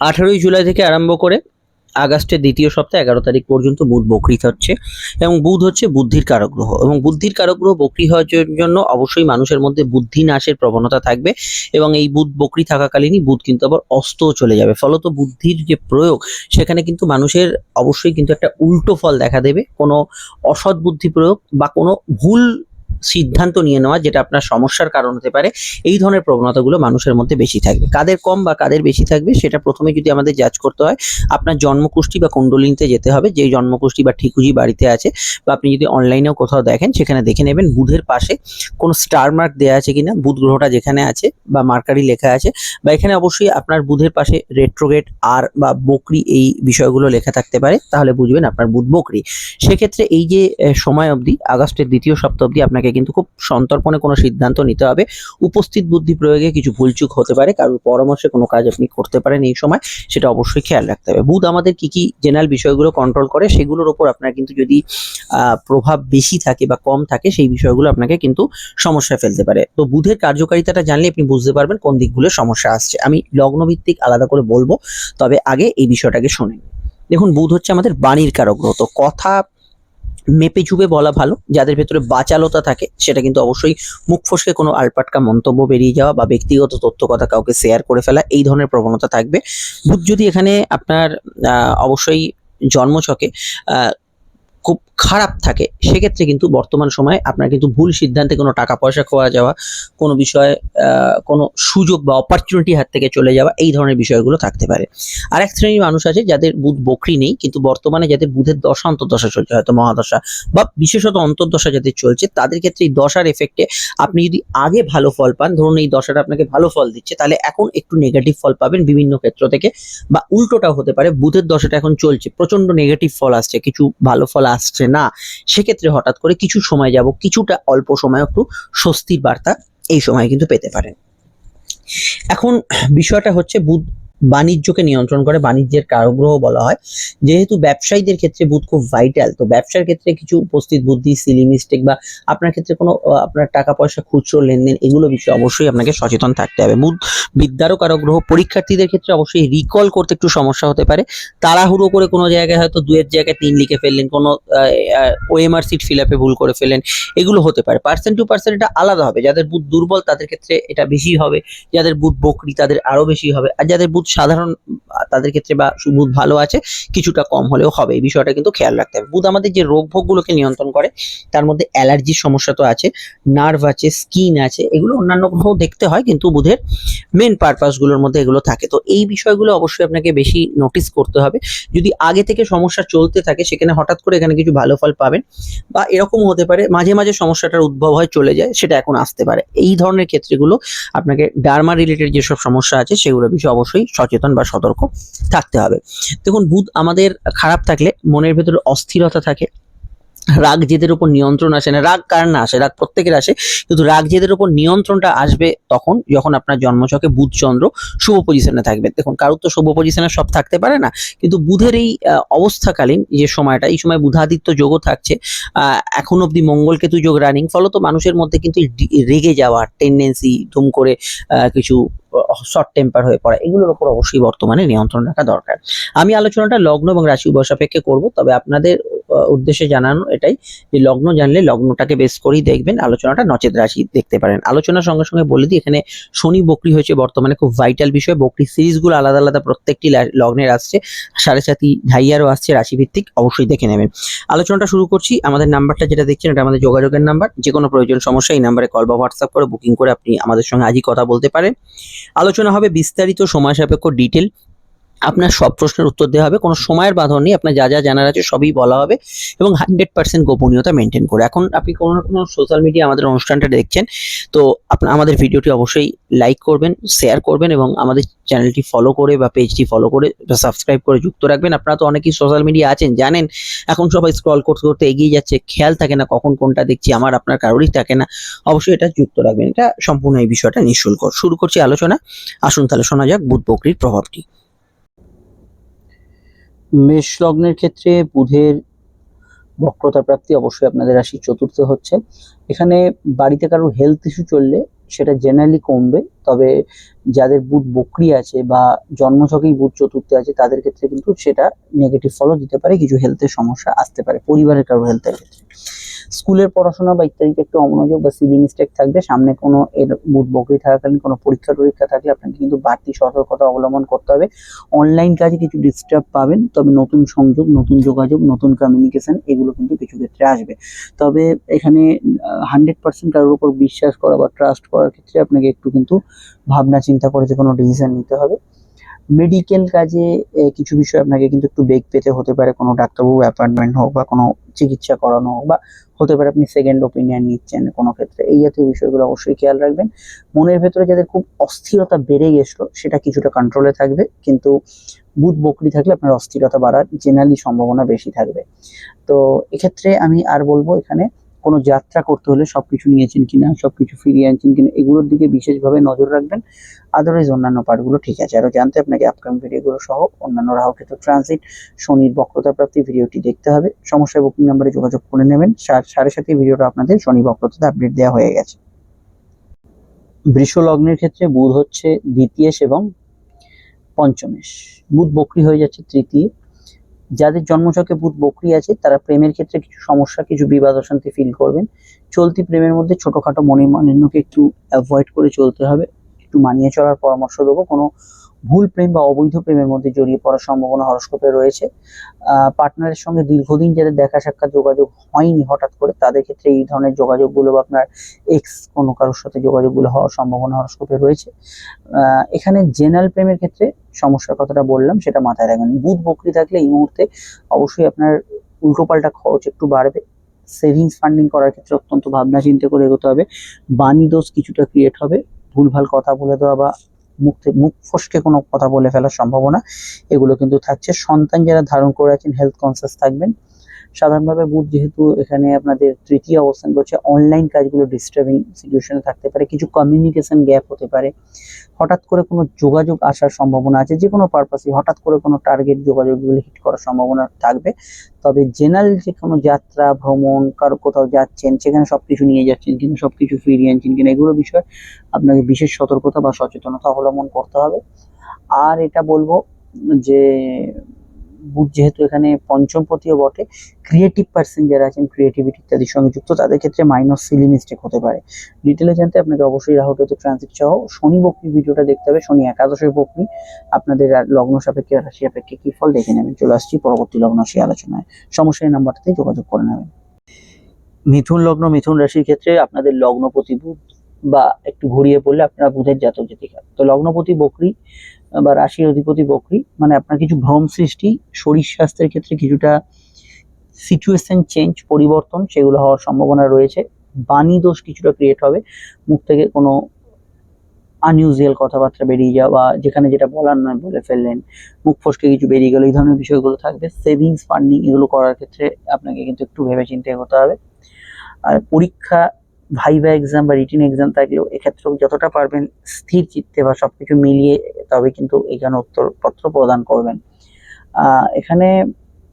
আঠারোই জুলাই থেকে আরম্ভ করে আগস্টের দ্বিতীয় সপ্তাহে এগারো তারিখ পর্যন্ত বুধ বকরি হচ্ছে এবং বুধ হচ্ছে বুদ্ধির কারক গ্রহ এবং বুদ্ধির কারক গ্রহ বকরি হওয়ার জন্য অবশ্যই মানুষের মধ্যে বুদ্ধি নাশের প্রবণতা থাকবে এবং এই বুধ বকরি থাকাকালীনই বুধ কিন্তু আবার অস্তও চলে যাবে। ফলত বুদ্ধির যে প্রয়োগ, সেখানে কিন্তু মানুষের অবশ্যই কিন্তু একটা উল্টো ফল দেখা দেবে। কোনো অসৎ বুদ্ধি প্রয়োগ বা কোনো ভুল সিদ্ধান্ত নিয়ে নেওয়া যেটা আপনার সমস্যার কারণ হতে পারে, এই ধরনের প্রবণতাগুলো মানুষের মধ্যে বেশি থাকবে। কাদের কম বা কাদের বেশি থাকবে সেটা প্রথমে যদি আমাদের জাজ করতে হয়, আপনার জন্মকুষ্ঠী বা কুণ্ডলিনীতে যেতে হবে, যে জন্মকুষ্ঠী বা ঠিকুজি বাড়িতে আছে বা আপনি যদি অনলাইনেও কোথাও দেখেন, সেখানে দেখে নেবেন বুধের পাশে কোনো স্টার মার্ক দেওয়া আছে কিনা, বুধ গ্রহটা যেখানে আছে বা মার্কারি লেখা আছে বা এখানে অবশ্যই আপনার বুধের পাশে রেট্রোগেট আর বা বকরি এই বিষয়গুলো লেখা থাকতে পারে, তাহলে বুঝবেন আপনার বুধ বকরি। সেক্ষেত্রে এই যে সময় অবধি, আগস্টের দ্বিতীয় সপ্তাহ অবধি আপনাকে কিন্তু খুব সন্তর্পণে কোনো সিদ্ধান্ত নিতে হবে। উপস্থিত বুদ্ধি প্রয়োগে কিছু ভুলচুক হতে পারে, কারোর পরামর্শে কোনো কাজ আপনি করতে পারেন এই সময়, সেটা অবশ্যই খেয়াল রাখতে হবে। বুধ আমাদের কি কি জেনারেল বিষয়গুলো কন্ট্রোল করে, সেগুলোর ওপর আপনার কিন্তু যদি প্রভাব বেশি থাকে বা কম থাকে, সেই বিষয়গুলো আপনাকে কিন্তু সমস্যায় ফেলতে পারে। তো বুধের কার্যকারিতাটা জানলে আপনি বুঝতে পারবেন কোন দিকগুলো সমস্যা আসছে। আমি লগ্নভিত্তিক আলাদা করে বলব, তবে আগে এই বিষয়টাকে শোনেন দেখুন, বুধ হচ্ছে আমাদের বাণীর কারক গ্রহ, তো কথা মেপে চুপে বলা ভালো। যাদের ভেতরে বাচালতা থাকে, সেটা কিন্তু অবশ্যই মুখ ফসকে কোনো আলপাটকা মন্তব্য বেরিয়ে যাওয়া বা ব্যক্তিগত তথ্য কথা কাউকে শেয়ার করে ফেলা, এই ধরনের প্রবণতা থাকবে। বুধ যদি এখানে আপনার অবশ্যই জন্মছকে খুব খারাপ থাকে, সেক্ষেত্রে কিন্তু বর্তমান সময়ে আপনার কিন্তু ভুল সিদ্ধান্তে কোনো টাকা পয়সা খোয়া যাওয়া, কোনো বিষয়ে কোনো সুযোগ বা অপরচুনিটি হাত থেকে চলে যাওয়া, এই ধরনের বিষয়গুলো থাকতে পারে। আর এক শ্রেণির মানুষ আছে যাদের বুধ বকরি নেই, কিন্তু বর্তমানে যাদের বুধের দশা, অন্তর্দশা চলছে, হয়তো মহাদশা, বা বিশেষত অন্তর্দশা যাদের চলছে, তাদের ক্ষেত্রে এই দশার এফেক্টে আপনি যদি আগে ভালো ফল পান, ধরুন এই দশাটা আপনাকে ভালো ফল দিচ্ছে, তাহলে এখন একটু নেগেটিভ ফল পাবেন বিভিন্ন ক্ষেত্র থেকে, বা উল্টোটাও হতে পারে, বুধের দশাটা এখন চলছে প্রচণ্ড নেগেটিভ ফল আসছে, কিছু ভালো ফল আসছে না, সেক্ষেত্রে হঠাৎ করে কিছু সময় যাব, কিছুটা অল্প সময় একটু স্বস্তির বার্তা এই সময় কিন্তু পেতে পারেন। এখন বিষয়টা হচ্ছে বুধ বাণিজ্যকে নিয়ন্ত্রণ করে, বাণিজ্যের কারগ্রহ বলা হয়। যেহেতু ব্যবসায়ীদের ক্ষেত্রে বুধ খুব ভাইটাল তো ব্যবসার ক্ষেত্রে কিছু উপস্থিত বুদ্ধি সিলি মিস্টেক বা আপনার ক্ষেত্রে কোনো আপনার টাকা পয়সা, খুচরো লেনদেন এগুলো বিষয়ে অবশ্যই আপনাকে সচেতন থাকতে হবে। বুধ বিদ্যারও কারগ্রহ, পরীক্ষার্থীদের ক্ষেত্রে অবশ্যই রিকল করতে একটু সমস্যা হতে পারে। তাড়াহুড়ো করে কোনো জায়গায় হয়তো দুয়ের জায়গায় তিন লিখে ফেললেন, কোনো ওএমআর সিট ফিল আপে ভুল করে ফেললেন, এগুলো হতে পারে। পার্সেন্ট টু পার্সেন্ট এটা আলাদা হবে। যাদের বুধ দুর্বল, তাদের ক্ষেত্রে এটা বেশি হবে। যাদের বুধ বকরি, তাদের আরও বেশি হবে। আর যাদের বুধ সাধারণ, তাদের ক্ষেত্রে বা বুধ ভালো আছে, কিছুটা কম হলেও হবে, এই বিষয়টা কিন্তু খেয়াল রাখতে হবে। বুধ আমাদের যে রোগ ভোগগুলোকে নিয়ন্ত্রণ করে, তার মধ্যে অ্যালার্জির সমস্যা তো আছে, নার্ভ আছে, স্কিন আছে, এগুলো অন্যান্য গ্রহ দেখতে হয়, কিন্তু বুধের মেন পারপাসগুলোর মধ্যে এগুলো থাকে। তো এই বিষয়গুলো অবশ্যই আপনাকে বেশি নোটিস করতে হবে। যদি আগে থেকে সমস্যা চলতে থাকে, সেখানে হঠাৎ করে এখানে কিছু ভালো ফল পাবেন, বা এরকম হতে পারে, মাঝে মাঝে সমস্যাটার উদ্ভব হয়, চলে যায়, সেটা এখন আসতে পারে। এই ধরনের ক্ষেত্রগুলো আপনাকে ডার্মা রিলেটেড যেসব সমস্যা আছে, সেগুলো বিষয়ে অবশ্যই সচেতন বা সতর্ক থাকতে হবে। দেখুন বুধ আমাদের খারাপ থাকলে মনের ভেতরে অস্থিরতা থাকে রাগ জেদের উপর নিয়ন্ত্রণ আসে না। রাগ কার না আসে? রাগ প্রত্যেকের আসে। কিন্তু রাগ জেদের উপর নিয়ন্ত্রণটা আসবে তখন যখন আপনার জন্মছকে বুধ চন্দ্র শুভ পজিশনে থাকবে দেখুন, কারোর তো শুভ পজিশনে সব থাকতে পারে না। কিন্তু বুধের এই অবস্থাকালীন যে সময়টা, এই সময় বুধাদিত্য যোগও থাকছে। এখন অবধি মঙ্গলকেতু যোগ রানিং ফলত মানুষের মধ্যে কিন্তু রেগে যাওয়ার টেন্ডেন্সি ধুম করে কিছু শর্ট টেম্পার হয়ে পড়া। এগুলোর উপর অবশ্যই বর্তমানে নিয়ন্ত্রণ রাখা দরকার। আমি আলোচনাটা লগ্ন এবং রাশি উভয় সাপেক্ষে করব, তবে আপনাদের উদ্দেশ্যে জানানো এটাই যে লগ্ন জানলে লগ্নটাকে বেস করেই দেখবেন। আলোচনাটা নচেত রাশি দেখতে পারেন। আলোচনার সঙ্গে সঙ্গে বলে দিই, এখানে শনি বকরি হয়েছে বর্তমানে, খুব ভাইটাল বিষয়। বকরি সিরিজগুলো আলাদা আলাদা প্রত্যেকটি লগ্নের আসছে। সাড়ে সাতি ঢাইয়ারও আসছে রাশিভিত্তিক, অবশ্যই দেখে নেবেন। আলোচনাটা শুরু করছি। আমাদের নাম্বারটা যেটা দেখছেন, এটা আমাদের যোগাযোগের নাম্বার। যে কোনো প্রয়োজন সমস্যা, এই নাম্বারে কল বা হোয়াটসঅ্যাপ করে বুকিং করে আপনি আমাদের সঙ্গে আজই কথা বলতে পারেন। আলোচনা হবে বিস্তারিত, সময় সাপেক্ষ ডিটেল আপনার সব প্রশ্নের উত্তর দেওয়া হবে। কোনো সময়ের বাঁধন নেই, আপনার যা যা জানার আছে সবই বলা হবে এবং হান্ড্রেড পার্সেন্ট গোপনীয়তা মেনটেন করে। এখন আপনি কোনো না কোনো সোশ্যাল মিডিয়া আমাদের অনুষ্ঠানটা দেখছেন, তো আপনার আমাদের ভিডিওটি অবশ্যই লাইক করবেন শেয়ার করবেন এবং আমাদের চ্যানেলটি ফলো করে বা পেজটি ফলো করে বা সাবস্ক্রাইব করে যুক্ত রাখবেন। আপনারা তো অনেকেই সোশ্যাল মিডিয়া আছেন, জানেন, এখন সবাই স্ক্রল করতে করতে এগিয়ে যাচ্ছে, খেয়াল থাকে না কখন কোনটা দেখছি, আমার, আপনার কারোরই থাকে না। অবশ্যই এটা যুক্ত রাখবেন, এটা সম্পূর্ণ এই বিষয়টা নিঃশুল্ক শুরু করছি আলোচনা। আসুন তাহলে শোনা যাক বুধ বকরির প্রভাবটি। মেষ লগ্নের ক্ষেত্রে বুধের বক্রতা প্রাপ্তি অবশ্যই আপনাদের রাশি চতুর্থ হচ্ছে। এখানে বাড়িতে কারোর হেলথ ইস্যু চললে সেটা জেনারেলি কমবে, তবে যাদের বুধ বকরি আছে বা জন্মছকেই বুধ চতুর্থে আছে, তাদের ক্ষেত্রে কিন্তু সেটা নেগেটিভ ফলও দিতে পারে, কিছু হেলথের সমস্যা আসতে পারে, পরিবারের কারোর হেলথের ক্ষেত্রে। স্কুলের পড়াশোনা বা ইত্যাদিতে একটু অমনোযোগ বা সিলি মিস্টেক থাকবে, সামনে কোনো এর বুধ বকরি থাকাকালীন, কোনো পরীক্ষা টরীক্ষা থাকলে আপনাকে কিন্তু বাড়তি সতর্কতা অবলম্বন করতে হবে। অনলাইন কাজে কিছু ডিস্টার্ব পাবেন, তবে নতুন সংযোগ, নতুন যোগাযোগ, নতুন কমিউনিকেশন এগুলো কিন্তু কিছু ক্ষেত্রে আসবে। তবে এখানে হান্ড্রেড পার্সেন্ট কারোর উপর বিশ্বাস করা বা ট্রাস্ট করার ক্ষেত্রে আপনাকে একটু কিন্তু ভাবনা চিন্তা করে যে কোনো ডিসিশন নিতে হবে। মেডিকেল কাজে কিছু বিষয় আপনাকে কিন্তু একটু বেগ পেতে হতে পারে। কোনো ডাক্তারবাবু অ্যাপয়েন্টমেন্ট হোক বা কোনো চিকিৎসা করানো হোক বা হতে পারে আপনি সেকেন্ড ওপিনিয়ন নিচ্ছেন কোনো ক্ষেত্রে। এই জাতীয় বিষয়গুলো অবশ্যই খেয়াল রাখবেন। মনের ভেতরে যাদের খুব অস্থিরতা বেড়ে গেছিল, সেটা কিছুটা কন্ট্রোলে থাকবে। কিন্তু বুধ বকরি থাকলে আপনার অস্থিরতা বাড়ার জেনারেলি সম্ভাবনা বেশি থাকবে। তো এক্ষেত্রে আমি আর বলব এখানে কোনো যাত্রা করতে হলে সব কিছু নিয়েছেন কিনা, সবকিছু ফিরিয়ে আনছেন কিনা, এগুলোর দিকে বিশেষভাবে নজর রাখবেন। আদারওয়াইজ অন্যান্য পার্টগুলো ঠিক আছে। আরও জানতে আপনাকে আপকামিং ভিডিওগুলো সহ অন্যান্য রাহুকেতু ট্রানজিট শনির বক্রতা প্রাপ্তি ভিডিওটি দেখতে হবে। সমস্যায় বুকিং নাম্বারে যোগাযোগ করে নেবেন। সাড়ে সাথে ভিডিওটা আপনাদের শনি বক্রতাতে আপডেট দেওয়া হয়ে গেছে। বৃষ লগ্নের ক্ষেত্রে বুধ হচ্ছে দ্বিতীয়শ এবং পঞ্চমেশ। বুধ বকরি হয়ে যাচ্ছে তৃতীয়। যাদের জন্মচকে বুধ বকরি আছে, তারা প্রেমের ক্ষেত্রে কিছু সমস্যা, কিছু বিবাদ অশান্তি ফিল করবেন। চলতি প্রেমের মধ্যে ছোটখাটো মনিমানিন্যকে একটু অ্যাভয়েড করে চলতে হবে। একটু মানিয়ে চলার পরামর্শ দেবো। কোনো ভুল প্রেম বা অবৈধ প্রেমের মধ্যে জড়িয়ে পড়ার সম্ভাবনা হরস্কোপে রয়েছে। পার্টনারের সঙ্গে দীর্ঘদিন যাদের দেখা সাক্ষাৎ যোগাযোগ হয়নি, হঠাৎ করে তাদের ক্ষেত্রে এই ধরনের যোগাযোগগুলো বা আপনার এক্স কোনো কারোর সাথে যোগাযোগগুলো হওয়ার সম্ভাবনা হরস্কোপে রয়েছে। এখানে জেনারেল প্রেমের ক্ষেত্রে সমস্যার কথাটা বললাম, সেটা মাথায় রাখবেন। বুধ বকরি থাকলে এই মুহূর্তে অবশ্যই আপনার উল্টোপাল্টা খরচ একটু বাড়বে। সেভিংস ফান্ডিং করার ক্ষেত্রে অত্যন্ত ভাবনা চিন্তা করে এগোতে হবে। বাণী দোষ কিছুটা ক্রিয়েট হবে। ভুলভাল কথা বলে দেওয়া বা মুখ মুখ ফসকে কোনো কথা বলে ফেলার সম্ভাবনা এগুলো কিন্তু থাকছে। সন্তান যারা ধারণ করে আছেন হেলথ কনসিয়াস থাকবেন। সাধারণভাবে বুধ যেহেতু এখানে আপনাদের তৃতীয় অবস্থান করছে অনলাইন কাজগুলো ডিস্টার্বিং সিচুয়েশনে থাকতে পারে, কিছু কমিউনিকেশন গ্যাপ হতে পারে। হঠাৎ করে কোনো যোগাযোগ আসার সম্ভাবনা আছে যে কোনো পারপাসে হঠাৎ করে কোনো টার্গেট যোগাযোগগুলো হিট করার সম্ভাবনা থাকবে। তবে জেনারেল যে কোনো যাত্রা, ভ্রমণ, কারও কোথাও যাচ্ছেন, সেখানে সব কিছু নিয়ে যাচ্ছেন কিনা, সবকিছু ফিরিয়ে আনছেন কিনা, এগুলো বিষয়ে আপনাকে বিশেষ সতর্কতা বা সচেতনতা অবলম্বন করতে হবে। আর এটা বলব যে বুধ যেহেতু এখানে পঞ্চমপতিও বটে ক্রিয়েটিভ পার্সন যারা আছেন ক্রিয়েটিভিটি ইত্যাদির সঙ্গে যুক্ত, তাদের ক্ষেত্রে মাইনর সিলি মিস্টেক হতে পারে। ডিটেলে জানতে আপনাকে অবশ্যই রাহুল রাহুকেতু ট্রানজিট সহ শনি বকরি ভিডিওটা দেখতে হবে, শনি একাদশের বকরি। আপনাদের লগ্ন সাপেক্ষে, রাশি সাপেক্ষে কি ফল দেখে নেবেন? চলে আসছি পরবর্তী লগ্ন সেই আলোচনায়। সমস্যার নাম্বারটাতে যোগাযোগ করে নেবেন। মিথুন লগ্ন, মিথুন রাশির ক্ষেত্রে আপনাদের লগ্নপতি বুধ বা একটু ঘুরিয়ে পড়লে আপনারা বুধের জাতক জাতিকা। তো লগ্নপতি বকরি বা রাশির অধিপতি বকরি মানে আপনার কিছু ভ্রম সৃষ্টি, শরীর স্বাস্থ্যের ক্ষেত্রে কিছুটা সিচুয়েশন চেঞ্জ পরিবর্তন সেগুলো হওয়ার সম্ভাবনা রয়েছে। বাণী দোষ কিছুটা ক্রিয়েট হবে। মুখ থেকে কোনো আনইউজুয়াল কথাবার্তা বেরিয়ে যাওয়া যেখানে যেটা বলার নয় বলে ফেললেন, মুখ ফসকে কিছু বেরিয়ে গেল, এই ধরনের বিষয়গুলো থাকবে। সেভিংস ফান্ডিং এগুলো করার ক্ষেত্রে আপনাকে কিন্তু একটু ভেবে চিন্তে এগোতে হবে। আর পরীক্ষা ভাইভা এক্সাম বা রিটিন এক্সাম থাকলেও এক্ষেত্রেও যতটা পারবেন স্থির চিত্তে বা সবকিছু মিলিয়ে তবে কিন্তু এখানে উত্তরপত্র প্রদান করবেন। এখানে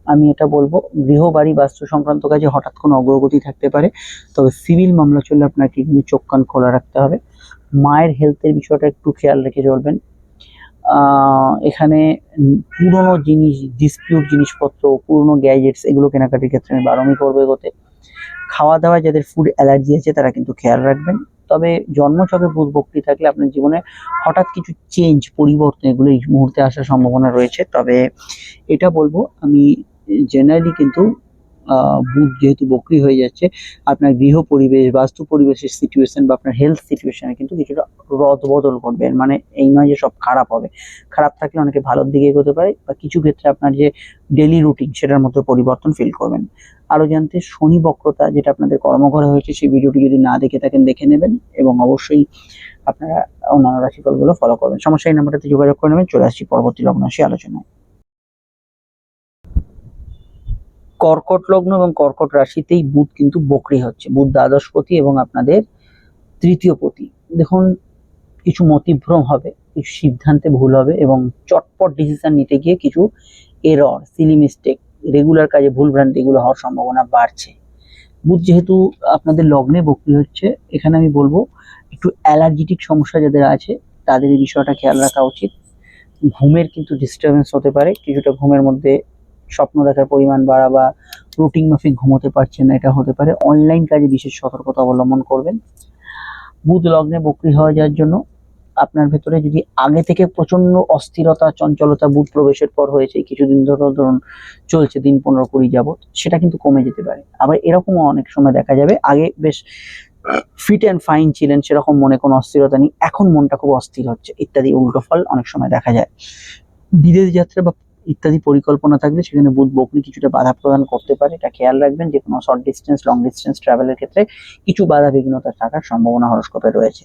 আমি এটা বলব গৃহ বাড়ি বাস্তু সংক্রান্ত কাজে হঠাৎ কোনো অগ্রগতি থাকতে পারে, তবে সিভিল মামলা চললে আপনাকে কিন্তু চোখ কান খোলা রাখতে হবে। মায়ের হেলথের বিষয়টা একটু খেয়াল রেখে চলবেন। এখানে পুরনো জিনিস ডিসপিউট জিনিসপত্র, পুরনো গ্যাজেটস এগুলো কেনাকাটির ক্ষেত্রে আমি বারণই করব এগোতে। খাওয়া দাওয়া যাদের ফুড অ্যালার্জি আছে, তারা কিন্তু খেয়াল রাখবেন। তবে জন্মছকে বুধ বক্রি থাকলে আপনার জীবনে হঠাৎ কিছু চেঞ্জ পরিবর্তন এগুলো এই মুহূর্তে আসার সম্ভাবনা রয়েছে। তবে এটা বলব, আমি জেনারেলি কিন্তু বুধ যেহেতু বকরি হয়ে যাচ্ছে, আপনার গৃহ পরিবেশ, বাস্তু পরিবেশের সিচুয়েশন বা আপনার হেলথ সিচুয়েশনে কিন্তু কিছুটা রদ বদল করবেন মানে এই নয় যে সব খারাপ হবে। খারাপ থাকলে অনেকে ভালোর দিকে এগোতে পারে বা কিছু ক্ষেত্রে আপনার যে ডেলি রুটিন সেটার মধ্যে পরিবর্তন ফিল করবেন। আরও জানতে শনি বক্রতা, যেটা আপনাদের কর্মঘরে হয়েছে, সেই ভিডিওটি যদি না দেখে থাকেন, দেখে নেবেন এবং অবশ্যই আপনারা অন্যান্য রাশিফলগুলো ফলো করবেন। সমস্যা এই নাম্বারটাতে যোগাযোগ করে নেবেন, চলে আসছি পরবর্তী লগ্ন রাশি আলোচনায়। কর্কট লগ্ন এবং কর্কট রাশিতেই বুধ কিন্তু বকরি হচ্ছে। বুধ দ্বাদশপতি এবং আপনাদের তৃতীয় পতি। দেখুন, কিছু মতিভ্রম হবে, কিছু সিদ্ধান্তে ভুল হবে এবং চটপট ডিসিশন নিতে গিয়ে কিছু এরর সিলি মিস্টেক রেগুলার কাজে ভুল ভ্রান্তিগুলো হওয়ার সম্ভাবনা বাড়ছে। বুধ যেহেতু আপনাদের লগ্নে বক্রি হচ্ছে, এখানে আমি বলব একটু অ্যালার্জিটিক সমস্যা যাদের আছে, তাদের এই বিষয়টা খেয়াল রাখা উচিত। ঘুমের কিন্তু ডিস্টারবেন্স হতে পারে, কিছুটা ঘুমের মধ্যে স্বপ্ন দেখার পরিমাণ বাড়া বা রুটিন মাফিক ঘুমোতে পারছেন না, এটা হতে পারে। অনলাইন কাজে বিশেষ সতর্কতা অবলম্বন করবেন। বুধ লগ্নে বক্রি হয়ে যাওয়ার জন্য আপনার ভেতরে যদি আগে থেকে প্রচণ্ড অস্থিরতা, চঞ্চলতা বুধ প্রবেশের পর হয়েছে, কিছুদিন ধরে ধরুন চলছে দিন পনেরো কুড়ি যাবত সেটা কিন্তু কমে যেতে পারে। আবার এরকমও অনেক সময় দেখা যাবে, আগে বেশ ফিট অ্যান্ড ফাইন ছিলেন, সেরকম মনে কোনো অস্থিরতা নেই, এখন মনটা খুব অস্থির হচ্ছে, ইত্যাদি উল্টো ফল অনেক সময় দেখা যায়। বিদেশ যাত্রা বা ইত্যাদি পরিকল্পনা থাকলে সেখানে বুধ বকরি কিছুটা বাধা প্রদান করতে পারে, এটা খেয়াল রাখবেন, যে কোনো শর্ট ডিস্টেন্স লং ডিস্টেন্স ট্রাভেলের ক্ষেত্রে কিছু বাধা বিঘ্নতা থাকার সম্ভাবনা হরস্কোপে রয়েছে।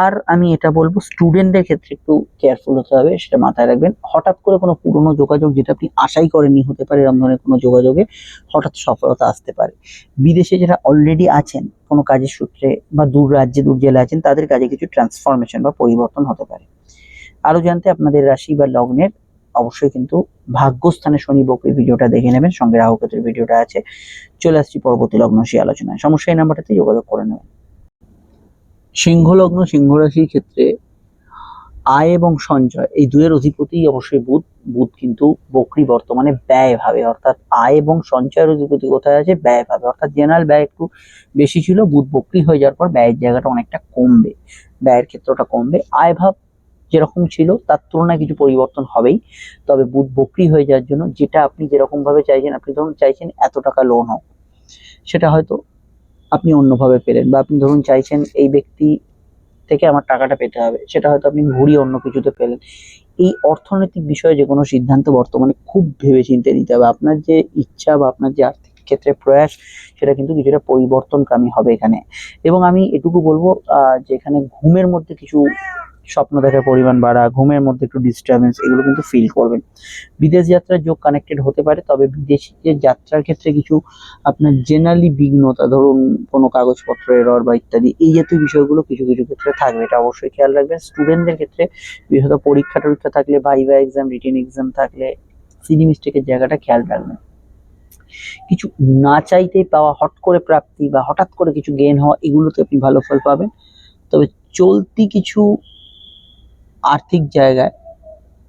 আর আমি এটা বলব স্টুডেন্টদের ক্ষেত্রে একটু কেয়ারফুল হতে হবে, সেটা মাথায় রাখবেন। হঠাৎ করে কোনো পুরনো যোগাযোগ যেটা আপনি আশাই করেননি হতে পারে, এরকম ধরনের কোনো যোগাযোগে হঠাৎ সফলতা আসতে পারে। বিদেশে যারা অলরেডি আছেন, কোনো কাজের সূত্রে বা দূর রাজ্যে, দূর জেলা আছেন, তাদের কাজে কিছু ট্রান্সফরমেশন বা পরিবর্তন হতে পারে। আরও জানতে আপনাদের রাশি বা লগ্নের অবশ্যই কিন্তু ভাগ্যস্থানে শনি বকরির ভিডিওটা দেখে নেবেন, সঙ্গে রাহুকেতুর ভিডিওটা আছে। চলে আসছি পরবর্তী লগ্ন সেই আলোচনায়। সমস্যা এই নাম্বারটাতে যোগাযোগ করে নেবেন। সিংহ লগ্ন সিংহ রাশির ক্ষেত্রে আয় এবং সঞ্চয় এই দুয়ের অধিপতি অবশ্যই বুধ। বুধ কিন্তু বকরি বর্তমানে ব্যয় ভাবে অর্থাৎ আয় এবং সঞ্চয়ের অধিপতি কোথায় আছে? ব্যয় ভাবে অর্থাৎ জেনারেল ব্যয় একটু বেশি ছিল, বুধ বকরি হয়ে যাওয়ার পর ব্যয়ের জায়গাটা অনেকটা কমবে, ব্যয়ের ক্ষেত্রটা কমবে। আয় ভাব যেরকম ছিল, তার তুলনায় কিছু পরিবর্তন হবেই। তবে বুধ বকরি হয়ে যাওয়ার জন্য যেটা আপনি যেরকম ভাবে চাইছেন, আপনি ধরুন চাইছেন এত টাকা লোন হোক, সেটা হয়তো আপনি অন্যভাবে পেলেন বা আপনি ধরুন চাইছেন এই ব্যক্তি থেকে আমার টাকাটা পেতে হবে, সেটা হয়তো আপনি ঘুরিয়ে অন্য কিছুতে পেলেন। এই অর্থনৈতিক বিষয়ে যে কোনো সিদ্ধান্ত বর্তমানে খুব ভেবেচিন্তে নিতে হবে। আপনার যে ইচ্ছা বা আপনার যে আর্থিক ক্ষেত্রে প্রয়াস, সেটা কিন্তু কিছুটা পরিবর্তনকামী হবে এখানে। এবং আমি এটুকু বলব যে এখানে ঘুমের মধ্যে কিছু স্বপ্ন দেখার পরিমাণ বাড়া, ঘুমের মধ্যে একটু ডিস্টারবেন্স এগুলো কিন্তু ফিল করবেন। বিদেশ যাত্রার যোগ কানেক্টেড হতে পারে, তবে বিদেশি যাত্রার ক্ষেত্রে কিছু আপনার জেনারেলি বিঘ্নতা, ধরুন কোনো কাগজপত্র এরর বা ইত্যাদি, এই জাতীয় বিষয়গুলো কিছু কিছু ক্ষেত্রে থাকবে, এটা অবশ্যই খেয়াল রাখবেন। স্টুডেন্টদের ক্ষেত্রে বিশেষত পরীক্ষা টরীক্ষা থাকলে ভাইভা এক্সাম রিটেন এক্সাম থাকলে সিডি মিস্টেকের জায়গাটা খেয়াল রাখবেন। কিছু না চাইতেই পাওয়া, হট করে প্রাপ্তি বা হঠাৎ করে কিছু গেন হওয়া, এগুলোতে আপনি ভালো ফল পাবেন। তবে চলতি কিছু আর্থিক জায়গায়,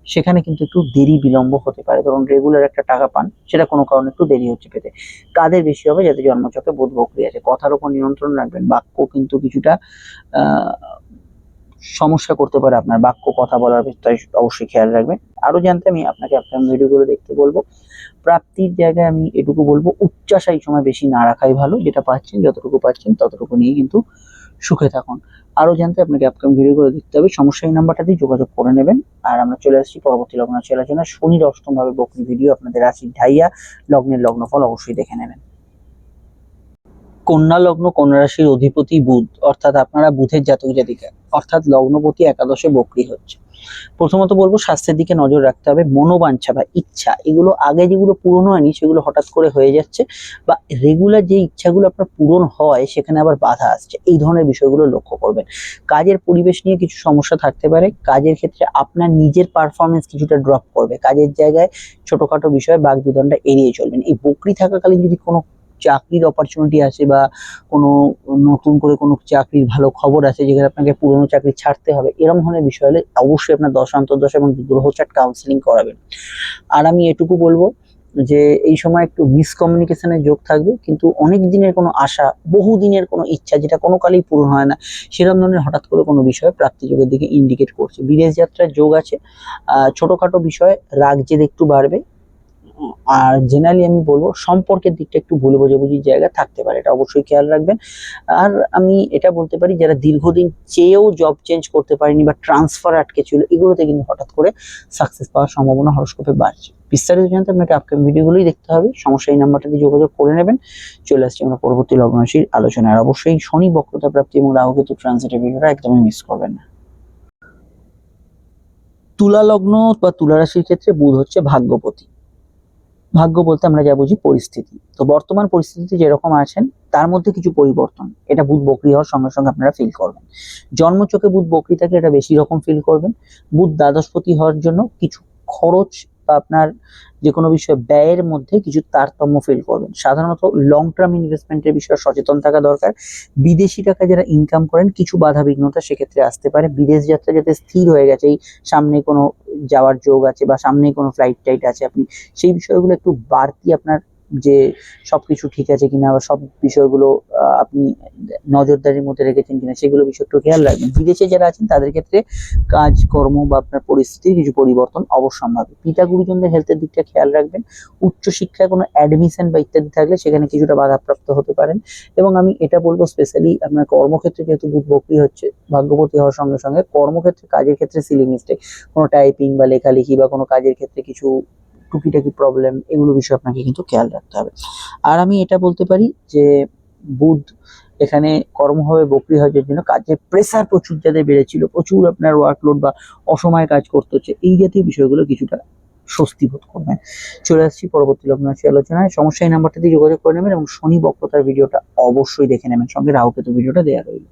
সেখানে কিন্তু একটু দেরি বিলম্ব হতে পারে। ধরুন রেগুলার একটা টাকা পান, সেটা কোনো কারণে একটু দেরি হচ্ছে পেতে। কাদের বেশি হবে? যাতে জন্মচকে বোধ বকরি আছে। কথার উপর নিয়ন্ত্রণ রাখবেন। বাক্য কিন্তু কিছুটা সমস্যা করতে পারে আপনার। বাক্য, কথা বলার তাই অবশ্যই খেয়াল রাখবেন। আরও জানতে আমি আপনাকে আপনার ভিডিওগুলো দেখতে বলব। প্রাপ্তির জায়গায় আমি এটুকু বলব উচ্চাসা এই সময় বেশি না রাখাই ভালো। যেটা পাচ্ছেন, যতটুকু পাচ্ছেন, ততটুকু নিয়ে কিন্তু সুখে থাকুন। আরও জানতে আপনাকে আপকাম ভিডিওগুলো দেখতে হবে। সমস্যা এই নাম্বারটা দিয়ে যোগাযোগ করে নেবেন। আর আমরা চলে আসছি পরবর্তী লগ্ন চলে আলোচনা শনির অষ্টমভাবে বকরি ভিডিও আপনাদের রাশি ঢাইয়া। লগ্নের লগ্নফল অবশ্যই দেখে নেবেন। কন্যা লগ্ন কন্যা রাশির অধিপতি বুধ, অর্থাৎ আপনারা বুধের জাতক জাতিকা, অর্থাৎ লগ্নপতি একাদশে বকরি হচ্ছে। প্রথমত বলব, স্বাস্থ্যের দিকে নজর রাখতে হবে, মনোবাঞ্ছা বা ইচ্ছা, এগুলো আগে যেগুলো পূরণ হয়নি, সেগুলো হঠাৎ করে হয়ে যাচ্ছে বা রেগুলার যে ইচ্ছাগুলো আপনার পূরণ হয়, সেখানে আবার বাধা আসছে। এই ধরনের বিষয়গুলো লক্ষ্য করবেন। কাজের পরিবেশ নিয়ে কিছু সমস্যা থাকতে পারে, কাজের ক্ষেত্রে আপনার নিজের পারফরমেন্স কিছুটা ড্রপ করবে। কাজের জায়গায় ছোটখাটো বিষয়ে বাঘ বিধানটা এড়িয়ে চলবেন। এই বকরি থাকাকালীন যদি কোনো চাকরির অপরচুনিটি আসে বা কোনো নতুন করে কোনো চাকরির ভালো খবর আছে যেখানে আপনাকে পুরনো চাকরি ছাড়তে হবে এরকম ধরনের বিষয় হলে অবশ্যই আপনার দশ অন্তর্দশ এবং গ্রহচাট কাউন্সিলিং করাবেন। আর আমি এটুকু বলব যে এই সময় একটু মিসকমিউনিকেশনের যোগ থাকবে, কিন্তু অনেক দিনের কোনো আশা, বহু দিনের কোনো ইচ্ছা যেটা কোনো কালেই পূরণ হয় না সেরকম ধরনের হঠাৎ করে কোনো বিষয় প্রাপ্তি যোগের দিকে ইন্ডিকেট করছে। বিদেশ যাত্রার যোগ আছে ছোটখাটো বিষয়ে, রাগ জেদ একটু বাড়বে আর জেনারেলি আমি বলব সম্পর্কের দিকটা একটু ভুল বোঝাবুঝির জায়গা থাকতে পারে, এটা অবশ্যই খেয়াল রাখবেন। আর আমি এটা বলতে পারি, যারা দীর্ঘদিন চেয়েও জব চেঞ্জ করতে পারেনি বা ট্রান্সফার আটকে ছিল, এগুলোতে কিন্তু হঠাৎ করে সাকসেস পাওয়ার সম্ভাবনা হরস্কোপে বাড়ছে। বিস্তারিত জানতে আপনাকে আপকাম ভিডিওগুলোই দেখতে হবে, সমস্যা এই নাম্বারটা দিয়ে যোগাযোগ করে নেবেন। চলে আসছি আমরা পরবর্তী লগ্নশীল আলোচনায়। আর অবশ্যই শনি বক্রতা প্রাপ্তি এবং রাহু কেতু ট্রানজিটের ভিডিওটা একদমই মিস করবেন না। তুলা লগ্ন বা তুলা রাশির ক্ষেত্রে বুধ হচ্ছে ভাগ্যপতি। ভাগ্য বলতে আমরা যা বুঝি পরিস্থিতি। তো বর্তমান পরিস্থিতিতে যেরকম আছেন, তার মধ্যে কিছু পরিবর্তন। এটা বুধ বকরি হওয়ার সঙ্গে সঙ্গে আপনারা ফিল করবেন। জন্মচোখে বুধ বকরি থাকলে এটা বেশি রকম ফিল করবেন। বুধ দ্বাদশপতি হওয়ার জন্য কিছু খরচ বা আপনার যে কোনো বিষয়ে ব্যয়ের মধ্যে কিছু তারতম্য ফিল করবেন। সাধারণত লং টার্ম ইনভেস্টমেন্টের বিষয়ে সচেতন থাকা দরকার। বিদেশি টাকা যারা ইনকাম করেন, কিছু বাধা বিঘ্নতা সেক্ষেত্রে আসতে পারে। বিদেশ যাত্রা যাতে স্থির হয়ে গেছে, এই সামনে কোনো যাওয়ার যোগ আছে বা সামনে কোনো ফ্লাইট টাইট আছে, আপনি সেই বিষয়গুলো একটু বাড়তি আপনার যে সবকিছু ঠিক আছে কিনা বা সব বিষয়গুলো আপনি নজরদারির মধ্যে রেখেছেন কিনা, সেগুলো বিষয় একটু খেয়াল রাখবেন। বিদেশে যারা আছেন, তাদের ক্ষেত্রে কাজ কর্ম বা আপনার পরিস্থিতির কিছু পরিবর্তন অবশ্যম্ভাবী পিতা গুরুজনদের হেলথের দিকটা খেয়াল রাখবেন। উচ্চশিক্ষায় কোনো অ্যাডমিশন বা ইত্যাদি থাকলে সেখানে কিছুটা বাধাপ্রাপ্ত হতে পারেন। এবং আমি এটা বলব স্পেশালি আপনার কর্মক্ষেত্রে যেহেতু বুধ বকরি হচ্ছে, ভাগ্যবতী হওয়ার সঙ্গে সঙ্গে কর্মক্ষেত্রে, কাজের ক্ষেত্রে সিলি মিস্টেক কোনো টাইপিং বা লেখালেখি বা কোনো কাজের ক্ষেত্রে কিছু টুকিটাকি প্রবলেম এগুলো বিষয়ে আপনাকে কিন্তু খেয়াল রাখতে হবে। আর আমি এটা বলতে পারি যে, বুধ এখানে কর্মভাবে বকরি হওয়ার জন্য কাজের প্রেসার প্রচুর যাদের বেড়েছিল, প্রচুর আপনার ওয়ার্কলোড বা অসময়ে কাজ করতে হচ্ছে, এই জাতীয় বিষয়গুলো কিছুটা স্বস্তি বোধ করবেন চলে আসছি পরবর্তী লগ্ন রাশি আলোচনায়। সমস্যা এই নাম্বারটা দিয়ে যোগাযোগ করে নেবেন এবং শনি বক্রতার ভিডিওটা অবশ্যই দেখে নেবেন। সঙ্গে রাহুকেতু ভিডিওটা দেওয়া রইল।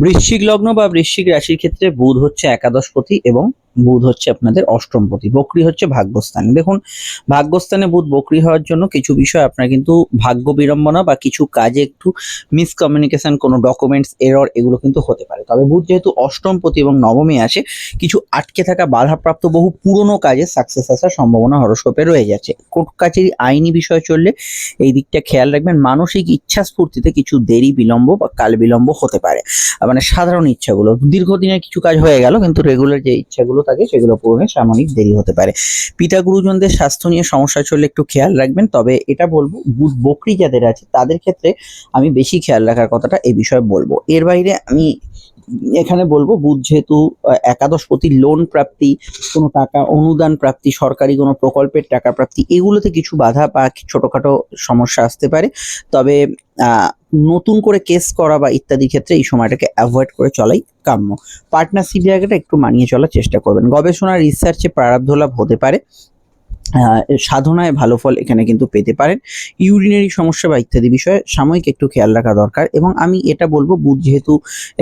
বৃশ্চিক লগ্ন বা বৃশ্চিক রাশির ক্ষেত্রে বুধ হচ্ছে একাদশপতি এবং বুধ হচ্ছে আপনাদের অষ্টমপতি বকরি হচ্ছে ভাগ্যস্থানে। দেখুন, ভাগ্যস্থানে বুধ বকরি হওয়ার জন্য কিছু বিষয় আপনার কিন্তু ভাগ্য বিড়ম্বনা বা কিছু কাজে একটু মিসকমিউনিকেশন কোনো ডকুমেন্টস এরর এগুলো কিন্তু হতে পারে। তবে বুধ যেহেতু অষ্টমপতি এবং নবমে আসে কিছু আটকে থাকা বাধাপ্রাপ্ত বহু পুরনো কাজে সাকসেস আসার সম্ভাবনা হরস্কোপে রয়ে যাচ্ছে। কোর্ট কাছারি আইনি বিষয় চললে এই দিকটা খেয়াল রাখবেন, মানসিক ইচ্ছা স্ফূর্তিতে কিছু দেরি, বিলম্ব বা কাল বিলম্ব হতে পারে। মানে সাধারণ ইচ্ছাগুলো, দীর্ঘদিনের কিছু কাজ হয়ে গেল, কিন্তু রেগুলার যে ইচ্ছাগুলো থাকে সেগুলো পূরণে সাময়িক দেরি হতে পারে। পিতা গুরুজনদের স্বাস্থ্য নিয়ে সমস্যা চললে একটু খেয়াল রাখবেন তবে এটা বলব বুধ বকরি যাদের আছে তাদের ক্ষেত্রে আমি বেশি খেয়াল রাখার কথাটা এই বিষয়ে বলব। এর বাইরে আমি এখানে বলব বুধ যেহেতু আহ, একাদশপতি লোন প্রাপ্তি কোনো টাকা অনুদান প্রাপ্তি সরকারি কোনো প্রকল্পের টাকা প্রাপ্তি এগুলোতে কিছু বাধা বা ছোটখাটো সমস্যা আসতে পারে। তবে নতুন করে কেস করা বা ইত্যাদি ক্ষেত্রে এই সময়টাকে অ্যাভয়েড করে চলাই কাম্য। পার্টনারশিপ জায়গাটা একটু মানিয়ে চলার চেষ্টা করবেন। গবেষণা রিসার্চে প্রারব্ধ লাভ হতে পারে। সাধনায় ভালো ফল এখানে কিন্তু পেতে পারেন। ইউরিনারি সমস্যা বা ইত্যাদি বিষয়ে সাময়িক একটু খেয়াল রাখা দরকার এবং আমি এটা বলব বুধ যেহেতু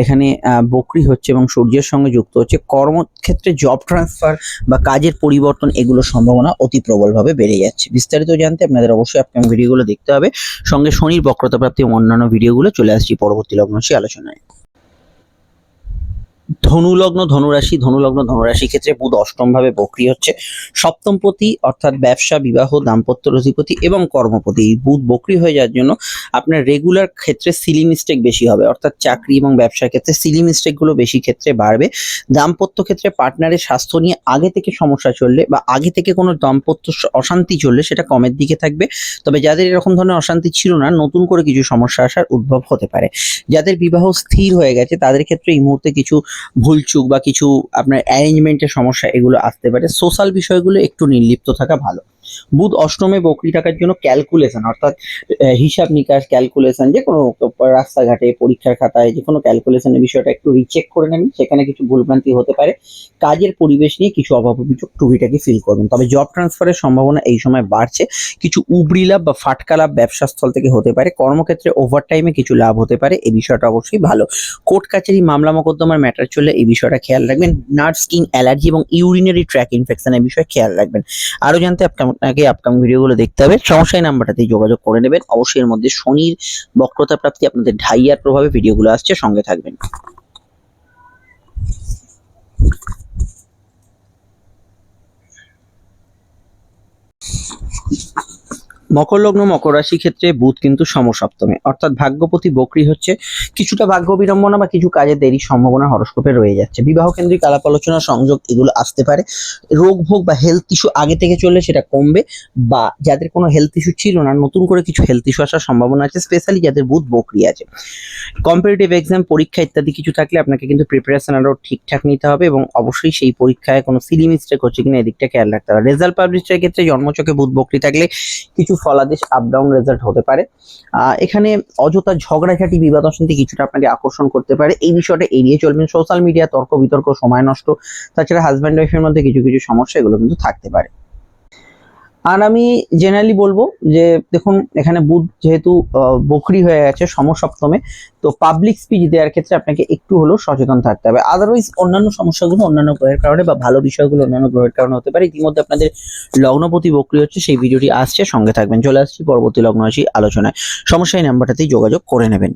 এখানে বকরি হচ্ছে এবং সূর্যের সঙ্গে যুক্ত হচ্ছে, কর্মক্ষেত্রে জব ট্রান্সফার বা কাজের পরিবর্তন এগুলোর সম্ভাবনা অতি প্রবলভাবে বেড়ে যাচ্ছে। বিস্তারিত জানতে আপনাদের অবশ্যই আপকামিং ভিডিওগুলো দেখতে হবে। সঙ্গে শনির বক্রতা প্রাপ্তি অন্যান্য ভিডিওগুলো চলে আসছি পরবর্তী লগ্নশী আলোচনায়। ধনুলগ্ন ধনুরাশি ধনুলগ্ন ধনুরাশি ক্ষেত্রে বুধ অষ্টম ভাবে বক্রি হচ্ছে। সপ্তমপতি অর্থাৎ ব্যবসা, বিবাহ, দাম্পত্য রধিপতি এবং কর্মপতি। বুধ বক্রি হয়ে যাওয়ার জন্য আপনার রেগুলার ক্ষেত্রে সিলি মিস্টেক বেশি হবে। অর্থাৎ চাকরি এবং ব্যবসার ক্ষেত্রে সিলি মিস্টেকগুলো বেশি ক্ষেত্রে বাড়বে। দাম্পত্য ক্ষেত্রে পার্টনারের স্বাস্থ্য নিয়ে আগে থেকে সমস্যা চললে বা আগে থেকে কোনো দাম্পত্য অশান্তি চললে সেটা কমের দিকে থাকবে। তবে যাদের এরকম ধরনের অশান্তি ছিল না, নতুন করে কিছু সমস্যা আসার উদ্ভব হতে পারে। যাদের বিবাহ স্থির হয়ে গেছে, তাদের ক্ষেত্রে এই মুহূর্তে কিছু ভুলচুক বা কিছু আপনার অ্যারেঞ্জমেন্টের সমস্যা, এগুলো আসতে পারে। সোশ্যাল বিষয়গুলো একটু নির্লিপ্ত থাকা ভালো। বুধ অষ্টমে বকরি থাকার জন্য ক্যালকুলেশন অর্থাৎ হিসাব নিকাশ ক্যালকুলেশন যে কোনো রাস্তাঘাটে, পরীক্ষার খাতায়, যে কোনো ক্যালকুলেশনের বিষয়টা একটু রিচেক করে নেবেন, সেখানে কিছু ভুলভ্রান্তি হতে পারে। কাজের পরিবেশ নিয়ে কিছু অভাব অভিযোগ টুকিটাকি ফিল করবেন। তবে জব ট্রান্সফারের সম্ভাবনা এই সময় বাড়ছে। কিছু উবরি লাভ বা ফাটকা লাভ ব্যবসা স্থল থেকে হতে পারে। কর্মক্ষেত্রে ওভার টাইমে কিছু লাভ হতে পারে। এই বিষয়টা অবশ্যই ভালো। কোর্ট কাছারি মামলা মোকদ্দমার ম্যাটার চললে এই বিষয়টা খেয়াল রাখবেন। নার্ভ স্কিন অ্যালার্জি এবং ইউরিনারি ট্র্যাক ইনফেকশনের বিষয়ে খেয়াল রাখবেন। আরও জানতে আপনাকে আপকামিং ভিডিওগুলো দেখতে হবে। সমস্যায় নাম্বারটাতেই যোগাযোগ করে নেবেন। অবশ্যই এর মধ্যে শনির বক্রতা প্রাপ্তি আপনাদের ঢাইয়ার প্রভাবে ভিডিওগুলো আসছে, সঙ্গে থাকবেন। মকর লগ্ন মকর রাশি ক্ষেত্রে বুধ কিন্তু সমসপ্তমে। অর্থাৎ ভাগ্যপতি বকরি হচ্ছে কিছুটা ভাগ্য বিড়ম্বনা বা কিছু কাজে দেরি সম্ভাবনা হরস্কোপে রয়ে যাচ্ছে। বিবাহ কেন্দ্রিক আলাপ আলোচনা, সংযোগ এগুলো আসতে পারে। রোগ ভোগ বা হেলথ ইস্যু আগে থেকে চললে সেটা কমবে বা যাদের কোনো হেলথ ইস্যু ছিল না, নতুন করে কিছু হেলথ ইস্যু আসার সম্ভাবনা আছে স্পেশালি যাদের বুধ বকরি আছে। কম্পিটিটিভ এক্সাম পরীক্ষা ইত্যাদি কিছু থাকলে আপনাকে কিন্তু প্রিপারেশন আরও ঠিকঠাক নিতে হবে এবং অবশ্যই সেই পরীক্ষায় কোনো সিলি মিস্টেক হচ্ছে কিনা, এদিকটা খেয়াল রাখতে হবে। রেজাল্ট পাবলিশের ক্ষেত্রে জন্মচকে বুধ বকরি থাকলে কিছু ফলাদেশ আপ ডাউন রেজাল্ট হতে পারে। এখানে অযথা ঝগড়াঝাটি বিবাদ অশান্তি কিছুটা আপনাকে আকর্ষণ করতে পারে। এই বিষয়টা এড়িয়ে চলবেন। সোশ্যাল মিডিয়া তর্ক বিতর্ক, সময় নষ্ট, তাছাড়া হাজব্যান্ড ওয়াইফের মধ্যে কিছু কিছু সমস্যা এগুলো কিন্তু থাকতে পারে। আর আমি জেনারেলি বলব যে, দেখুন, এখানে বুধ যেহেতু বকরি হয়ে গেছে সমসপ্তমে, তো পাবলিক স্পিচ দেওয়ার ক্ষেত্রে আপনাকে একটু হলেও সচেতন থাকতে হবে। আদারওয়াইজ অন্যান্য সমস্যাগুলো অন্যান্য গ্রহের কারণে বা ভালো বিষয়গুলো অন্যান্য গ্রহের কারণে হতে পারে। ইতিমধ্যে আপনাদের লগ্নপতি বকরি হচ্ছে, সেই ভিডিওটি আসছে, সঙ্গে থাকবেন। চলে আসছি পরবর্তী লগ্ন রাশি আলোচনায়। সমস্যা এই নাম্বারটাতেই যোগাযোগ করে নেবেন।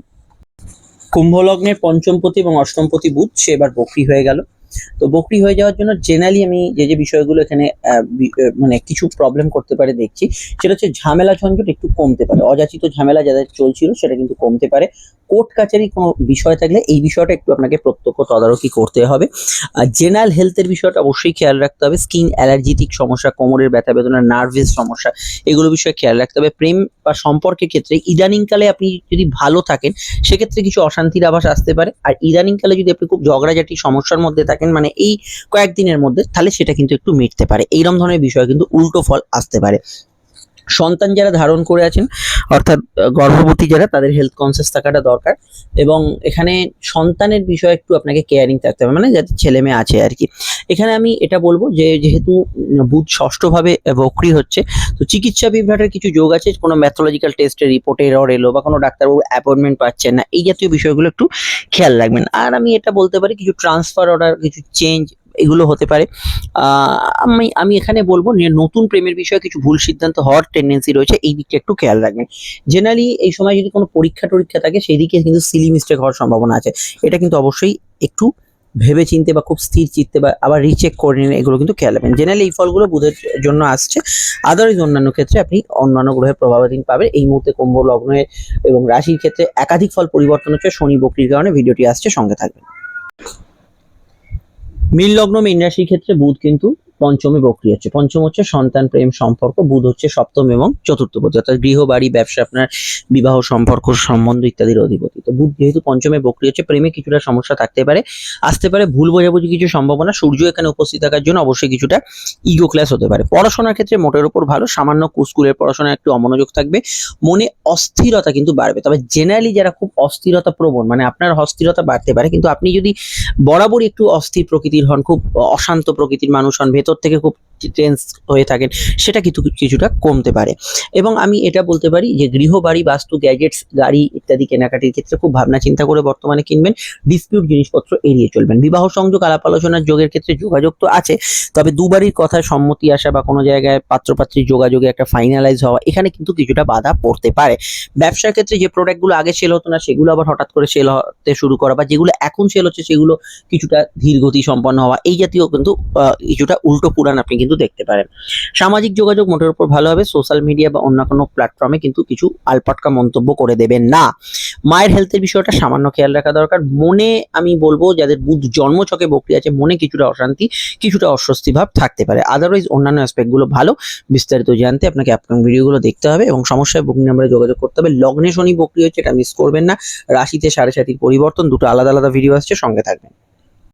কুম্ভ লগ্নের পঞ্চমপতি এবং অষ্টমপতি বুধ, সে এবার বকরি হয়ে গেল। তো বকরি হয়ে যাওয়ার জন্য জেনারেলি আমি যে যে বিষয়গুলো এখানে মানে কিছু প্রবলেম করতে পারে দেখছি, সেটা হচ্ছে ঝামেলা ঝঞ্ঝট একটু কমতে পারে। অযাচিত ঝামেলা যাদের চলছিল সেটা কিন্তু কমতে পারে। কোর্ট কাচারি কোনো বিষয় থাকলে এই বিষয়টা একটু আপনাকে প্রত্যক্ষ তদারকি করতে হবে। আর জেনারেল হেলথের বিষয়টা অবশ্যই খেয়াল রাখতে হবে। স্কিন অ্যালার্জিটিক সমস্যা, কোমরের ব্যথা বেদনা নার্ভেস সমস্যা, এগুলো বিষয়ে খেয়াল রাখতে হবে। প্রেম বা সম্পর্কের ক্ষেত্রে ইদানিংকালে আপনি যদি ভালো থাকেন, সেক্ষেত্রে কিছু অশান্তির আভাস আসতে পারে। আর ইদানিংকালে যদি আপনি খুব ঝগড়াঝাটি সমস্যার মধ্যে থাকেন মানে এই কয়েকদিনের মধ্যে তাহলে সেটা কিন্তু একটু মিটতে পারে। এইরকম ধরনের বিষয় কিন্তু উল্টো ফল আসতে পারে। সন্তান যারা ধারণ করে আছেন, অর্থাৎ গর্ভবতী যারা, তাদের হেলথ কনসিয়াস থাকাটা দরকার এবং এখানে সন্তানের বিষয়ে একটু আপনাকে কেয়ারিং থাকতে হবে মানে যাদের ছেলে মেয়ে আছে আর কি। এখানে আমি এটা বলব যে, যেহেতু বুধ ষষ্ঠভাবে বক্রি হচ্ছে, তো চিকিৎসা বিভ্রাটের কিছু যোগ আছে, কোনো ম্যাথোলজিক্যাল টেস্টের রিপোর্টে এরর এলো বা কোনো ডাক্তারবাবু অ্যাপয়েন্টমেন্ট পাচ্ছেন না, এই জাতীয় বিষয়গুলো একটু খেয়াল রাখবেন। আর আমি এটা বলতে পারি, কিছু ট্রান্সফার অর্ডার কিছু চেঞ্জ এগুলো হতে পারে। আমি আমি এখানে বলব নতুন প্রেমের বিষয়ে কিছু ভুল সিদ্ধান্ত হওয়ার টেন্ডেন্সি রয়েছে, এই দিকটা একটু খেয়াল রাখবেন। জেনারেলি এই সময় যদি কোনো পরীক্ষা টরীক্ষা থাকে সেই দিকে কিন্তু সিলি মিস্টেক হওয়ার সম্ভাবনা আছে। এটা কিন্তু অবশ্যই একটু ভেবে চিনতে বা খুব স্থির চিত্তে বা আবার রিচেক করে নিন এগুলো কিন্তু খেয়াল রাখবেন। জেনারেলি এই ফলগুলো বুধের জন্য আসছে। আদারওয়াইজ অন্যান্য ক্ষেত্রে আপনি অন্যান্য গ্রহের প্রভাবাধীন পাবেন। এই মুহূর্তে কুম্ভ লগ্নের এবং রাশির ক্ষেত্রে একাধিক ফল পরিবর্তন হচ্ছে। শনি, বক্রির কারণে ভিডিওটি আসছে, সঙ্গে থাকবেন। মীন লগ্ন মীন রাশির ক্ষেত্রে বুধ কিন্তু পঞ্চমে বক্রি হচ্ছে। পঞ্চম হচ্ছে সন্তান প্রেম সম্পর্ক, বুধ হচ্ছে সপ্তম এবং চতুর্থ পতি অর্থাৎ গৃহ, বাড়ি, ব্যবসা, আপনার বিবাহ, সম্পর্ক সম্বন্ধ ইত্যাদির অধিপতি। তো বুধ যেহেতু পঞ্চমে বক্রি হচ্ছে, প্রেমে কিছুটা সমস্যা থাকতে পারে, আসতে পারে ভুল বোঝাবুঝি কিছু সম্ভাবনা, সূর্য এখানে উপস্থিত থাকার জন্য অবশ্যই কিছুটা ইগো ক্লাস হতে পারে। পড়াশোনার ক্ষেত্রে মোটের উপর ভালো, সামান্য স্কুলের পড়াশোনায় একটু অমনোযোগ থাকবে, মনে অস্থিরতা কিন্তু বাড়বে। তবে জেনারেলি যারা খুব অস্থিরতা প্রবণ মানে আপনার অস্থিরতা বাড়তে পারে, কিন্তু আপনি যদি বরাবরই একটু অস্থির প্রকৃতির হন, খুব অশান্ত প্রকৃতির মানুষ হন ভেতর থেকে খুব টেন্স হয়ে থাকেন, সেটা কিন্তু কিছুটা কমতে পারে। এবং আমি এটা বলতে পারি যে গৃহবাড়ি বাস্তু গ্যাজেটস গাড়ি ইত্যাদি কেনাকাটির ক্ষেত্রে খুব ভাবনা চিন্তা করে বর্তমানে কিনবেন ডিসপিউট জিনিসপত্র এড়িয়ে চলবেন। বিবাহ সংযোগ, আলাপ আলোচনার যোগের ক্ষেত্রে যোগাযোগ তো আছে, তবে দুবারই কথায় সম্মতি আসা বা কোনো জায়গায় পাত্রপাত্রীর যোগাযোগে একটা ফাইনালাইজ হওয়া, এখানে কিন্তু কিছুটা বাধা পড়তে পারে। ব্যবসার ক্ষেত্রে যে প্রোডাক্টগুলো আগে সেল হতো না, সেগুলো আবার হঠাৎ করে সেল হতে শুরু করা বা যেগুলো এখন সেল হচ্ছে, সেগুলো কিছুটা ধীরগতি সম্পন্ন হওয়া, এই জাতীয় কিন্তু কিছুটা উল্টো পুরাণ আপনি কিন্তু দেখতে পারেন। সামাজিক যোগাযোগ মোটের উপর ভালো হবে সোশ্যাল মিডিয়া বা অন্য কোনো প্ল্যাটফর্মে কিন্তু কিছু আলপাটকা মন্তব্য করে দেবেন না। মায়ের হেলথের বিষয়টা সামান্য খেয়াল রাখা দরকার। মনে আমি বলব, যাদের বুধ জন্মছকে বকরি আছে, মনে কিছুটা অশান্তি, কিছুটা অস্বস্তি ভাব থাকতে পারে। আদারওয়াইজ অন্যান্য অ্যাসপেক্টগুলো ভালো। বিস্তারিত জানতে আপনাকে আপনার ভিডিওগুলো দেখতে হবে এবং সমস্যায় বুকিং নাম্বারে যোগাযোগ করতে হবে। লগ্নে শনি বকরি হচ্ছে, এটা মিস করবেন না। রাশিতে সাড়ে সাতির পরিবর্তন, দুটো আলাদা আলাদা ভিডিও আসছে, সঙ্গে থাকবেন।